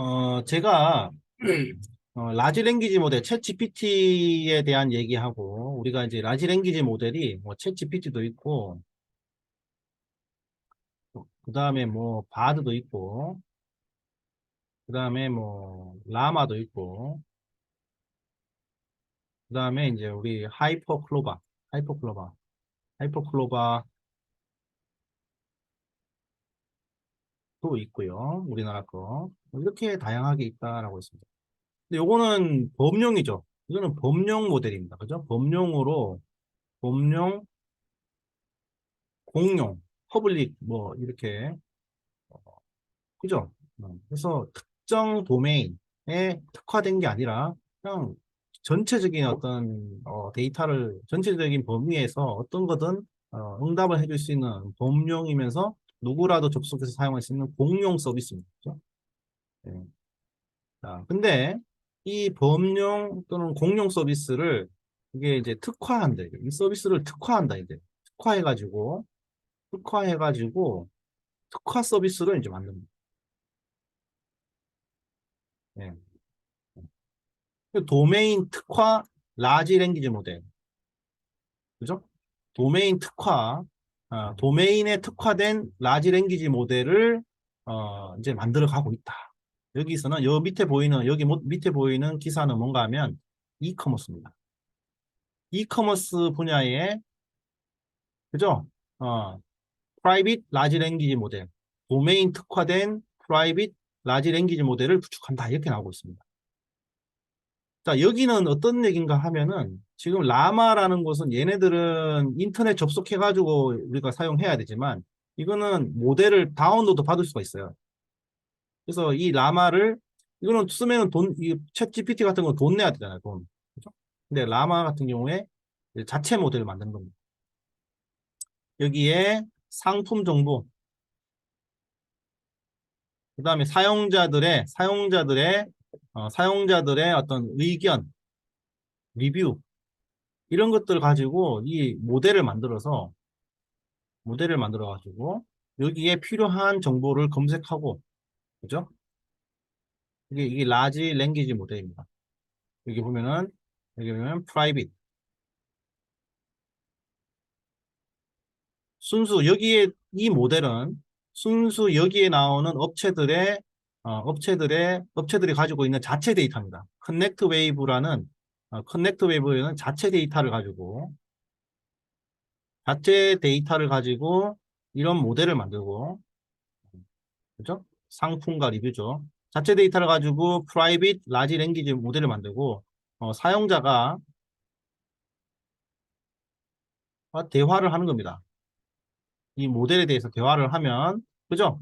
어, 제가 어, 라지 랭귀지 모델 챗 GPT에 대한 얘기하고 우리가 이제 라지 랭귀지 모델이 뭐챗 GPT도 있고 그 다음에 뭐 바드도 있고 그 다음에 뭐 라마도 있고 그 다음에 이제 우리 하이퍼 클로바 하이퍼 클로바 하이퍼 클로바 도 있고요. 우리나라 거. 이렇게 다양하게 있다라고 있습니다. 근데 요거는 범용이죠. 이거는 범용 모델입니다. 그죠? 범용으로 범용 공용 퍼블릭 뭐 이렇게 어, 그죠? 어, 그래서 특정 도메인에 특화된 게 아니라 그냥 전체적인 어떤 어, 데이터를 전체적인 범위에서 어떤 거든 어, 응답을 해줄 수 있는 범용이면서 누구라도 접속해서 사용할 수 있는 공용 서비스입니다. 그죠? 예. 자, 근데 이 범용 또는 공용 서비스를 이게 이제 특화한다. 이 서비스를 특화한다. 이제 특화해가지고 특화해가지고 특화 서비스를 이제 만듭니다. 예. 도메인 특화 라지 랭귀지 모델. 그죠? 도메인 특화, 어, 도메인에 특화된 라지 랭귀지 모델을 어, 이제 만들어 가고 있다. 여기서는 여 밑에 보이는 여기 모- 밑에 보이는 기사는 뭔가 하면 이커머스입니다. 이커머스 분야에 그죠? 어, 프라이빗 라지 랭귀지 모델, 도메인 특화된 프라이빗 라지 랭귀지 모델을 구축한다. 이렇게 나오고 있습니다. 자, 여기는 어떤 얘기인가 하면은 지금 라마라는 것은 얘네들은 인터넷 접속해가지고 우리가 사용해야 되지만 이거는 모델을 다운로드 받을 수가 있어요. 그래서 이 라마를 이거는 쓰면은 돈, 이챗 GPT 같은 건 돈 내야 되잖아요, 돈. 그죠? 근데 라마 같은 경우에 자체 모델을 만드는 겁니다. 여기에 상품 정보, 그 다음에 사용자들의, 사용자들의, 어, 사용자들의 어떤 의견, 리뷰, 이런 것들을 가지고 이 모델을 만들어서, 모델을 만들어 가지고, 여기에 필요한 정보를 검색하고, 그죠? 이게, 이게 라지 랭귀지 모델입니다. 여기 보면은, 여기 보면 프라이빗. 순수, 여기에, 이 모델은 순수 여기에 나오는 업체들의, 어, 업체들의, 업체들이 가지고 있는 자체 데이터입니다. 커넥트 웨이브라는, 어, 커넥트 웨이브는 자체 데이터를 가지고, 자체 데이터를 가지고 이런 모델을 만들고, 그죠? 상품과 리뷰죠. 자체 데이터를 가지고 프라이빗 라지 랭귀지 모델을 만들고, 어, 사용자가 어, 대화를 하는 겁니다. 이 모델에 대해서 대화를 하면, 그죠?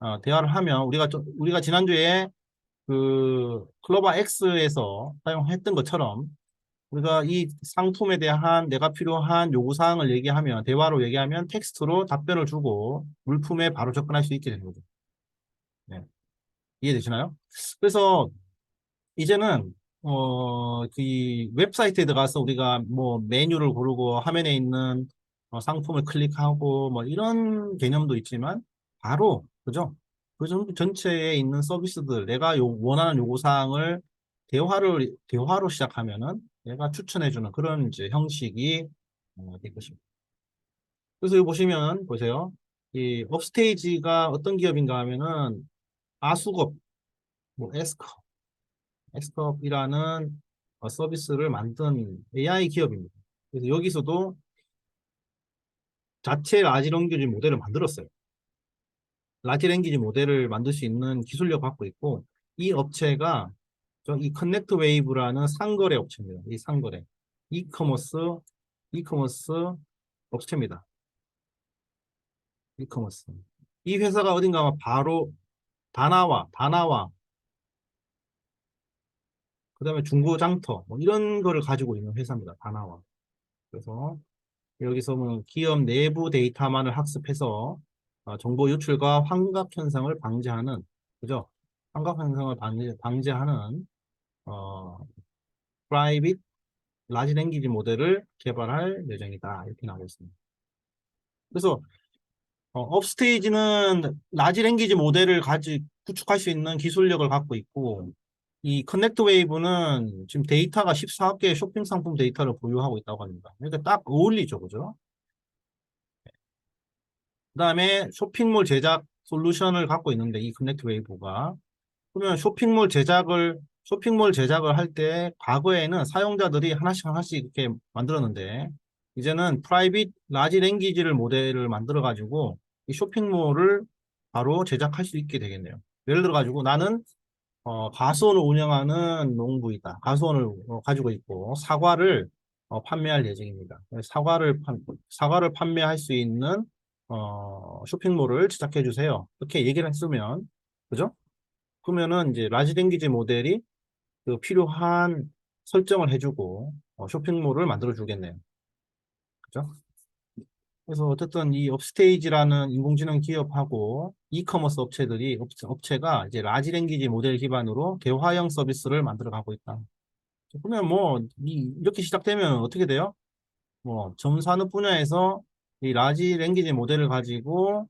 어, 대화를 하면, 우리가, 좀, 우리가 지난주에 그 클로바 X에서 사용했던 것처럼, 우리가 이 상품에 대한 내가 필요한 요구사항을 얘기하면, 대화로 얘기하면 텍스트로 답변을 주고, 물품에 바로 접근할 수 있게 되는 거죠. 네. 이해되시나요? 그래서, 이제는, 어, 그 웹사이트에 들어가서 우리가 뭐 메뉴를 고르고 화면에 있는 어, 상품을 클릭하고 뭐 이런 개념도 있지만 바로 그죠? 그 전- 전체에 있는 서비스들 내가 요, 원하는 요구사항을 대화를 대화로 시작하면은 내가 추천해주는 그런 이제 형식이 어, 될 것입니다. 그래서 여기 보시면 보세요. 이 업스테이지가 어떤 기업인가 하면은 아수겁, 뭐 에스컵, 에스컵이라는 어, 서비스를 만든 AI 기업입니다. 그래서 여기서도 자체 라지 랭귀지 모델을 만들었어요. 라지 랭귀지 모델을 만들 수 있는 기술력 갖고 있고 이 업체가 저이 커넥트 웨이브라는 상거래 업체입니다. 이 상거래 이커머스 이커머스 업체입니다. 이커머스 이 회사가 어딘가 바로 다나와 다나와 그 다음에 중고장터 뭐 이런 거를 가지고 있는 회사입니다. 다나와 그래서 여기서 뭐 기업 내부 데이터만을 학습해서 어, 정보 유출과 환각 현상을 방지하는 그죠? 환각 현상을 방지, 방지하는 어, 프라이빗 라지 랭귀지 모델을 개발할 예정이다 이렇게 나오고 있습니다. 그래서 어, 업스테이지는 라지 랭귀지 모델을 가지 구축할 수 있는 기술력을 갖고 있고 이 커넥트 웨이브는 지금 데이터가 14개의 쇼핑 상품 데이터를 보유하고 있다고 합니다. 그러니까 딱 어울리죠, 그죠? 그 다음에 쇼핑몰 제작 솔루션을 갖고 있는데 이 커넥트 웨이브가 그러면 쇼핑몰 제작을 쇼핑몰 제작을 할 때 과거에는 사용자들이 하나씩 하나씩 이렇게 만들었는데 이제는 프라이빗 라지 랭귀지를 모델을 만들어 가지고 이 쇼핑몰을 바로 제작할 수 있게 되겠네요. 예를 들어 가지고 나는 어, 가수원을 운영하는 농부이다. 가수원을 어, 가지고 있고 사과를 어, 판매할 예정입니다. 사과를 판, 사과를 판매할 수 있는 어, 쇼핑몰을 제작해 주세요. 이렇게 얘기를 했으면 그죠? 그러면은 이제 라지 랭귀지 모델이 그 필요한 설정을 해주고 어, 쇼핑몰을 만들어 주겠네요. 그죠? 그래서 어쨌든 이 업스테이지라는 인공지능 기업하고 이커머스 업체들이 업체, 업체가 이제 라지 랭귀지 모델 기반으로 대화형 서비스를 만들어 가고 있다. 그러면 뭐 이, 이렇게 시작되면 어떻게 돼요? 뭐 점산업 분야에서 이 라지 랭귀지 모델을 가지고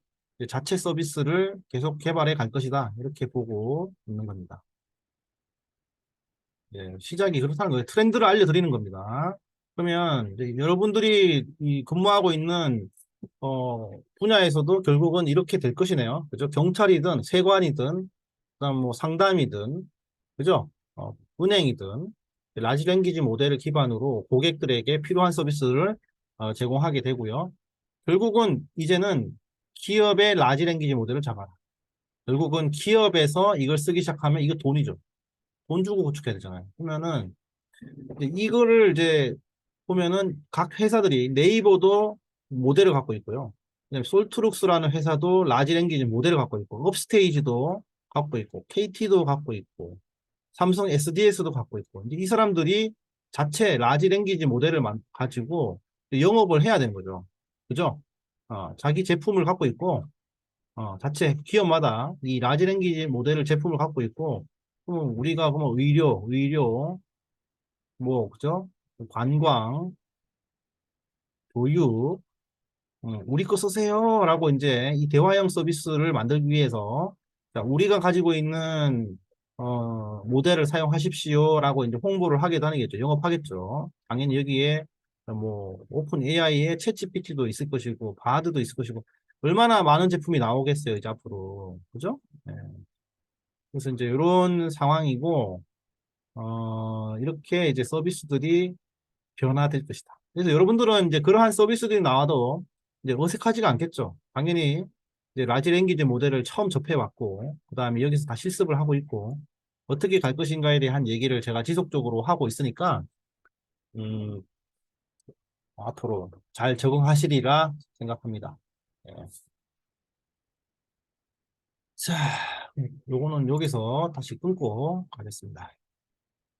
자체 서비스를 계속 개발해 갈 것이다. 이렇게 보고 있는 겁니다. 예, 시작이 그렇다는 거예요. 트렌드를 알려드리는 겁니다. 그러면 여러분들이 이 근무하고 있는 어, 분야에서도 결국은 이렇게 될 것이네요. 그죠? 경찰이든 세관이든 그다음 뭐 상담이든 그죠? 어, 은행이든 라지 랭귀지 모델을 기반으로 고객들에게 필요한 서비스를 어, 제공하게 되고요. 결국은 이제는 기업의 라지 랭귀지 모델을 잡아라. 결국은 기업에서 이걸 쓰기 시작하면 이거 돈이죠. 돈 주고 구축해야 되잖아요. 그러면은 이거를 이제 보면은 각 회사들이 네이버도 모델을 갖고 있고요. 솔트룩스라는 회사도 라지 랭귀지 모델을 갖고 있고 업스테이지도 갖고 있고 KT도 갖고 있고 삼성 SDS도 갖고 있고 이제 이 사람들이 자체 라지 랭귀지 모델을 만- 가지고 영업을 해야 되는 거죠. 그죠? 어, 자기 제품을 갖고 있고 어, 자체 기업마다 이 라지 랭귀지 모델을 제품을 갖고 있고 그럼 우리가 그러면 의료, 의료 뭐 그죠? 관광, 교육 음, 우리 거 쓰세요 라고 이제 이 대화형 서비스를 만들기 위해서 자, 우리가 가지고 있는 어, 모델을 사용하십시오 라고 이제 홍보를 하게 되겠죠. 영업하겠죠. 당연히 여기에 뭐 오픈 AI에 챗 GPT도 있을 것이고 바드도 있을 것이고 얼마나 많은 제품이 나오겠어요 이제 앞으로 그죠? 네. 그래서 이제 이런 상황이고 어, 이렇게 이제 서비스들이 변화될 것이다. 그래서 여러분들은 이제 그러한 서비스들이 나와도 이제 어색하지가 않겠죠. 당연히 이제 라지 랭귀지 모델을 처음 접해왔고, 그 다음에 여기서 다 실습을 하고 있고, 어떻게 갈 것인가에 대한 얘기를 제가 지속적으로 하고 있으니까, 음, 앞으로 잘 적응하시리라 생각합니다. 예. 자, 요거는 여기서 다시 끊고 가겠습니다.